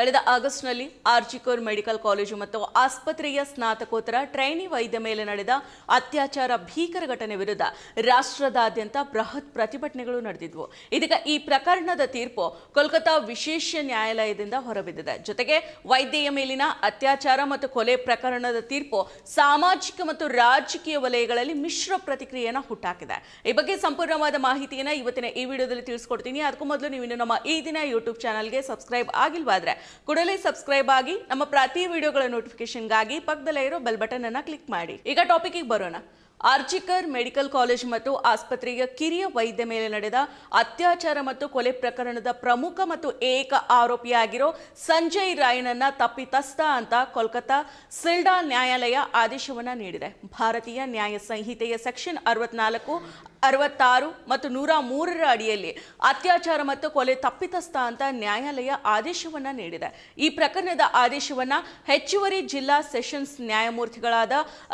ಕಳೆದ ಆಗಸ್ಟ್ನಲ್ಲಿ ಆರ್ಜಿಕೋರ್ medical college ಮತ್ತು ಆಸ್ಪತ್ರೆಯ ಸ್ನಾತಕೋತ್ತರ ಟ್ರೈನಿ ವೈದ್ಯ ಮೇಲೆ ನಡೆದ ಅತ್ಯಾಚಾರ ಭೀಕರ ಘಟನೆ ವಿರುದ್ಧ ರಾಷ್ಟ್ರದಾದ್ಯಂತ ಬೃಹತ್ ಪ್ರತಿಭಟನೆಗಳು ನಡೆದಿದ್ವು. ಇದೀಗ ಈ ಪ್ರಕರಣದ ತೀರ್ಪು ಕೋಲ್ಕತ್ತಾ ವಿಶೇಷ ನ್ಯಾಯಾಲಯದಿಂದ ಹೊರಬಿದ್ದಿದೆ. ಜೊತೆಗೆ ವೈದ್ಯೆಯ ಮೇಲಿನ ಅತ್ಯಾಚಾರ ಮತ್ತು ಕೊಲೆ ಪ್ರಕರಣದ ತೀರ್ಪು ಸಾಮಾಜಿಕ ಮತ್ತು ರಾಜಕೀಯ ವಲಯಗಳಲ್ಲಿ ಮಿಶ್ರ ಪ್ರತಿಕ್ರಿಯೆಯನ್ನು ಹುಟ್ಟಾಕಿದೆ. ಈ ಬಗ್ಗೆ ಸಂಪೂರ್ಣವಾದ ಮಾಹಿತಿಯನ್ನು ಇವತ್ತಿನ ಈ ವಿಡಿಯೋದಲ್ಲಿ ತಿಳಿಸ್ಕೊಡ್ತೀನಿ. ಅದಕ್ಕೂ ಮೊದಲು ನೀವು ಇನ್ನು ನಮ್ಮ ಈ ದಿನ ಯೂಟ್ಯೂಬ್ ಚಾನಲ್ಗೆ ಸಬ್ಸ್ಕ್ರೈಬ್ ಆಗಿಲ್ವಾದ್ರೆ ಕೂಡಲೇ ಸಬ್ಸ್ಕ್ರೈಬ್ ಆಗಿ ನಮ್ಮ ಪ್ರತಿ ವಿಡಿಯೋಗಳ ನೋಟಿಫಿಕೇಶನ್ಗಾಗಿ ಪಕ್ಕದಲ್ಲೇ ಇರೋ ಬೆಲ್ ಬಟನ್ ಅನ್ನ ಕ್ಲಿಕ್ ಮಾಡಿ. ಈಗ ಟಾಪಿಕ್ಗೆ ಬರೋಣ. ಆರ್ಜಿಕರ್ ಮೆಡಿಕಲ್ ಕಾಲೇಜ್ ಮತ್ತು ಆಸ್ಪತ್ರೆಯ ಕಿರಿಯ ವೈದ್ಯ ಮೇಲೆ ನಡೆದ ಅತ್ಯಾಚಾರ ಮತ್ತು ಕೊಲೆ ಪ್ರಕರಣದ ಪ್ರಮುಖ ಮತ್ತು ಏಕ ಆರೋಪಿಯಾಗಿರೋ ಸಂಜಯ್ ರಾಯ್ನನ್ನ ತಪ್ಪಿತಸ್ಥ ಅಂತ ಕೋಲ್ಕತ್ತಾ ಸಿಲ್ಡಾ ನ್ಯಾಯಾಲಯ ಆದೇಶವನ್ನು ನೀಡಿದೆ. ಭಾರತೀಯ ನ್ಯಾಯ ಸಂಹಿತೆಯ ಸೆಕ್ಷನ್ ಅರವತ್ನಾಲ್ಕು, ಅರವತ್ತಾರು ಮತ್ತು ನೂರ ಮೂರರ ಅಡಿಯಲ್ಲಿ ಅತ್ಯಾಚಾರ ಮತ್ತು ಕೊಲೆ ತಪ್ಪಿತಸ್ಥ ಅಂತ ನ್ಯಾಯಾಲಯ ಆದೇಶವನ್ನ ನೀಡಿದೆ. ಈ ಪ್ರಕರಣದ ಆದೇಶವನ್ನ ಹೆಚ್ಚುವರಿ ಜಿಲ್ಲಾ ಸೆಷನ್ಸ್ ನ್ಯಾಯಮೂರ್ತಿಗಳಾದ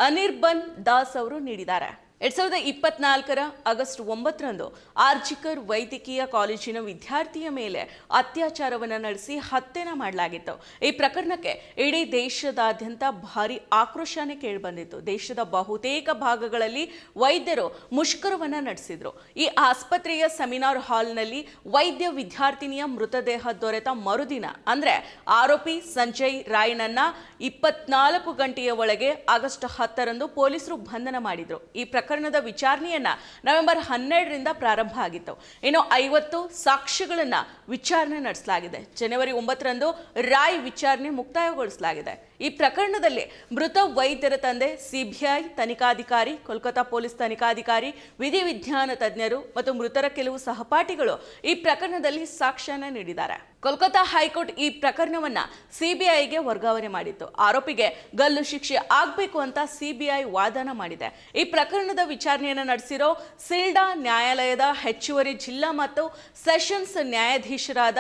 ಅನಿರ್ಬನ್ ದಾಸ್ ಅವರು ನೀಡಿದ್ದಾರೆ. Iridara. ಎರಡ್ ಸಾವಿರದ ಇಪ್ಪತ್ನಾಲ್ಕರ ಆಗಸ್ಟ್ ಒಂಬತ್ತರಂದು ಆರ್ಜಿಕರ್ ವೈದ್ಯಕೀಯ ಕಾಲೇಜಿನ ವಿದ್ಯಾರ್ಥಿಯ ಮೇಲೆ ಅತ್ಯಾಚಾರವನ್ನು ನಡೆಸಿ ಹತ್ಯೆನ ಮಾಡಲಾಗಿತ್ತು. ಈ ಪ್ರಕರಣಕ್ಕೆ ಇಡೀ ದೇಶದಾದ್ಯಂತ ಭಾರಿ ಆಕ್ರೋಶನೇ ಕೇಳಿಬಂದಿತ್ತು. ದೇಶದ ಬಹುತೇಕ ಭಾಗಗಳಲ್ಲಿ ವೈದ್ಯರು ಮುಷ್ಕರವನ್ನು ನಡೆಸಿದ್ರು. ಈ ಆಸ್ಪತ್ರೆಯ ಸೆಮಿನಾರ್ ಹಾಲ್ನಲ್ಲಿ ವೈದ್ಯ ವಿದ್ಯಾರ್ಥಿನಿಯ ಮೃತದೇಹ ದೊರೆತ ಮರುದಿನ, ಅಂದ್ರೆ ಆರೋಪಿ ಸಂಜಯ್ ರಾಯ್ನನ್ನ ಇಪ್ಪತ್ನಾಲ್ಕು ಗಂಟೆಯ ಒಳಗೆ ಆಗಸ್ಟ್ ಹತ್ತರಂದು ಪೊಲೀಸರು ಬಂಧನ ಮಾಡಿದ್ರು. ಈ ಪ್ರಕರಣದ ವಿಚಾರಣೆಯನ್ನ ನವೆಂಬರ್ ಹನ್ನೆರಡರಿಂದ ಪ್ರಾರಂಭ ಆಗಿತ್ತು. ಇನ್ನು ಐವತ್ತು ಸಾಕ್ಷಿಗಳನ್ನು ವಿಚಾರಣೆ ನಡೆಸಲಾಗಿದೆ. ಜನವರಿ ಒಂಬತ್ತರಂದು ರಾಯ್ ವಿಚಾರಣೆ ಮುಕ್ತಾಯಗೊಳಿಸಲಾಗಿದೆ. ಈ ಪ್ರಕರಣದಲ್ಲಿ ಮೃತ ವೈದ್ಯರ ತಂದೆ, ಸಿಬಿಐ ತನಿಖಾಧಿಕಾರಿ, ಕೋಲ್ಕತಾ ಪೊಲೀಸ್ ತನಿಖಾಧಿಕಾರಿ ವಿಧಿವಿಜ್ಞಾನ ತಜ್ಞರು ಮತ್ತು ಮೃತರ ಕೆಲವು ಸಹಪಾಠಿಗಳು ಈ ಪ್ರಕರಣದಲ್ಲಿ ಸಾಕ್ಷ್ಯನ ನೀಡಿದ್ದಾರೆ. ಕೋಲ್ಕತಾ ಹೈಕೋರ್ಟ್ ಈ ಪ್ರಕರಣವನ್ನ ಸಿಬಿಐಗೆ ವರ್ಗಾವಣೆ ಮಾಡಿತ್ತು. ಆರೋಪಿಗೆ ಗಲ್ಲು ಶಿಕ್ಷೆ ಆಗಬೇಕು ಅಂತ ಸಿಬಿಐ ವಾದನ ಮಾಡಿದೆ. ಈ ಪ್ರಕರಣದ ವಿಚಾರಣೆಯನ್ನು ನಡೆಸಿರೋ ಸಿಲ್ಡಾ ನ್ಯಾಯಾಲಯದ ಹೆಚ್ಚುವರಿ ಜಿಲ್ಲಾ ಮತ್ತು ಸೆಷನ್ಸ್ ನ್ಯಾಯಾಧೀಶರಾದ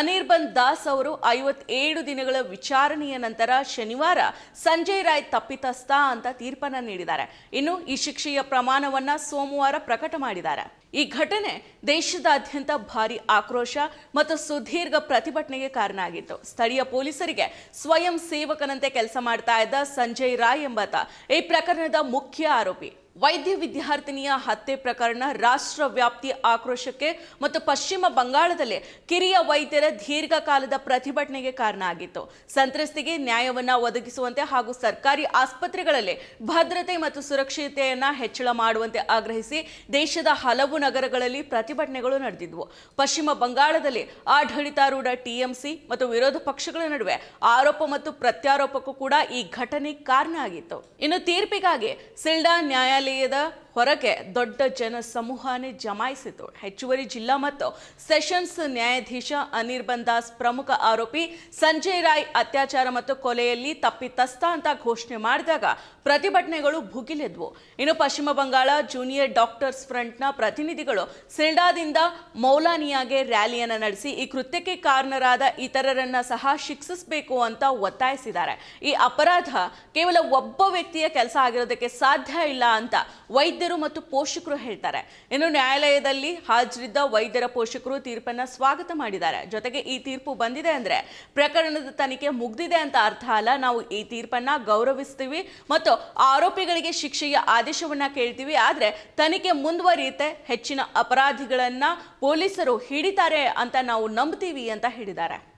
ಅನಿರ್ಬನ್ ದಾಸ್ ಅವರು ಐವತ್ತೇಳು ದಿನಗಳ ವಿಚಾರಣೆಯ ನಂತರ ಶನಿವಾರ ಸಂಜಯ್ ರಾಯ್ ತಪ್ಪಿತಸ್ಥ ಅಂತ ತೀರ್ಪನ್ನ ನೀಡಿದ್ದಾರೆ. ಇನ್ನು ಈ ಶಿಕ್ಷೆಯ ಪ್ರಮಾಣವನ್ನ ಸೋಮವಾರ ಪ್ರಕಟ ಮಾಡಿದ್ದಾರೆ. ಈ ಘಟನೆ ದೇಶದಾದ್ಯಂತ ಭಾರಿ ಆಕ್ರೋಶ ಮತ್ತು ಸುದೀರ್ಘ ಪ್ರತಿಭಟನೆಗೆ ಕಾರಣ ಆಗಿತ್ತು ಸ್ಥಳೀಯ ಪೊಲೀಸರಿಗೆ ಸ್ವಯಂ ಸೇವಕನಂತೆ ಕೆಲಸ ಮಾಡ್ತಾ ಇದ್ದ ಸಂಜಯ್ ರಾಯ್ ಎಂಬಾತ ಈ ಪ್ರಕರಣದ ಮುಖ್ಯ ಆರೋಪಿ. ವೈದ್ಯ ವಿದ್ಯಾರ್ಥಿನಿಯ ಹತ್ಯೆ ಪ್ರಕರಣ ರಾಷ್ಟ್ರ ವ್ಯಾಪ್ತಿ ಆಕ್ರೋಶಕ್ಕೆ ಮತ್ತು ಪಶ್ಚಿಮ ಬಂಗಾಳದಲ್ಲಿ ಕಿರಿಯ ವೈದ್ಯರ ದೀರ್ಘಕಾಲದ ಪ್ರತಿಭಟನೆಗೆ ಕಾರಣ ಆಗಿತ್ತು. ಸಂತ್ರಸ್ತಿಗೆ ನ್ಯಾಯವನ್ನು ಒದಗಿಸುವಂತೆ ಹಾಗೂ ಸರ್ಕಾರಿ ಆಸ್ಪತ್ರೆಗಳಲ್ಲಿ ಭದ್ರತೆ ಮತ್ತು ಸುರಕ್ಷತೆಯನ್ನು ಹೆಚ್ಚಳ ಮಾಡುವಂತೆ ಆಗ್ರಹಿಸಿ ದೇಶದ ಹಲವು ನಗರಗಳಲ್ಲಿ ಪ್ರತಿಭಟನೆಗಳು ನಡೆದಿದ್ವು. ಪಶ್ಚಿಮ ಬಂಗಾಳದಲ್ಲಿ ಆಡಳಿತಾರೂಢ ಟಿಎಂಸಿ ಮತ್ತು ವಿರೋಧ ಪಕ್ಷಗಳ ನಡುವೆ ಆರೋಪ ಮತ್ತು ಪ್ರತ್ಯಾರೋಪಕ್ಕೂ ಕೂಡ ಈ ಘಟನೆ ಕಾರಣ ಆಗಿತ್ತು. ಇನ್ನು ತೀರ್ಪಿಗಾಗಿ ಸಿಲ್ಡಾ ನ್ಯಾಯಾಲಯದ ಹೊರಗೆ ದೊಡ್ಡ ಜನ ಸಮೂಹನೇ ಜಮಾಯಿಸಿತು. ಹೆಚ್ಚುವರಿ ಜಿಲ್ಲಾ ಮತ್ತು ಸೆಷನ್ಸ್ ನ್ಯಾಯಾಧೀಶ ಅನಿರ್ಬನ್ ದಾಸ್ ಪ್ರಮುಖ ಆರೋಪಿ ಸಂಜಯ್ ರಾಯ್ ಅತ್ಯಾಚಾರ ಮತ್ತು ಕೊಲೆಯಲ್ಲಿ ತಪ್ಪಿತಸ್ಥ ಅಂತ ಘೋಷಣೆ ಮಾಡಿದಾಗ ಪ್ರತಿಭಟನೆಗಳು ಭುಗಿಲೆದ್ವು. ಇನ್ನು ಪಶ್ಚಿಮ ಬಂಗಾಳ ಜೂನಿಯರ್ ಡಾಕ್ಟರ್ಸ್ ಫ್ರಂಟ್ನ ಪ್ರತಿನಿಧಿಗಳು ಸಿಲ್ಡಾದಿಂದ ಮೌಲಾನಿಯಾಗೆ ರ್ಯಾಲಿಯನ್ನು ನಡೆಸಿ ಈ ಕೃತ್ಯಕ್ಕೆ ಕಾರಣರಾದ ಇತರರನ್ನ ಸಹ ಶಿಕ್ಷಿಸಬೇಕು ಅಂತ ಒತ್ತಾಯಿಸಿದ್ದಾರೆ. ಈ ಅಪರಾಧ ಕೇವಲ ಒಬ್ಬ ವ್ಯಕ್ತಿಯ ಕೆಲಸ ಆಗಿರೋದಕ್ಕೆ ಸಾಧ್ಯ ಇಲ್ಲ ಅಂತ ವೈದ್ಯರು ಮತ್ತು ಪೋಷಕರು ಹೇಳ್ತಾರೆ. ಇನ್ನು ನ್ಯಾಯಾಲಯದಲ್ಲಿ ಹಾಜರಿದ್ದ ವೈದ್ಯರ ಪೋಷಕರು ತೀರ್ಪನ್ನ ಸ್ವಾಗತ ಮಾಡಿದ್ದಾರೆ. ಜೊತೆಗೆ ಈ ತೀರ್ಪು ಬಂದಿದೆ ಅಂದ್ರೆ ಪ್ರಕರಣದ ತನಿಖೆ ಮುಗ್ದಿದೆ ಅಂತ ಅರ್ಥ ಅಲ್ಲ. ನಾವು ಈ ತೀರ್ಪನ್ನ ಗೌರವಿಸ್ತೀವಿ ಮತ್ತು ಆರೋಪಿಗಳಿಗೆ ಶಿಕ್ಷೆಯ ಆದೇಶವನ್ನ ಕೇಳ್ತೀವಿ. ಆದರೆ ತನಿಖೆ ಮುಂದುವರಿಯುತ್ತೆ. ಹೆಚ್ಚಿನ ಅಪರಾಧಿಗಳನ್ನ ಪೊಲೀಸರು ಹಿಡಿತಾರೆ ಅಂತ ನಾವು ನಂಬ್ತೀವಿ ಅಂತ ಹೇಳಿದ್ದಾರೆ.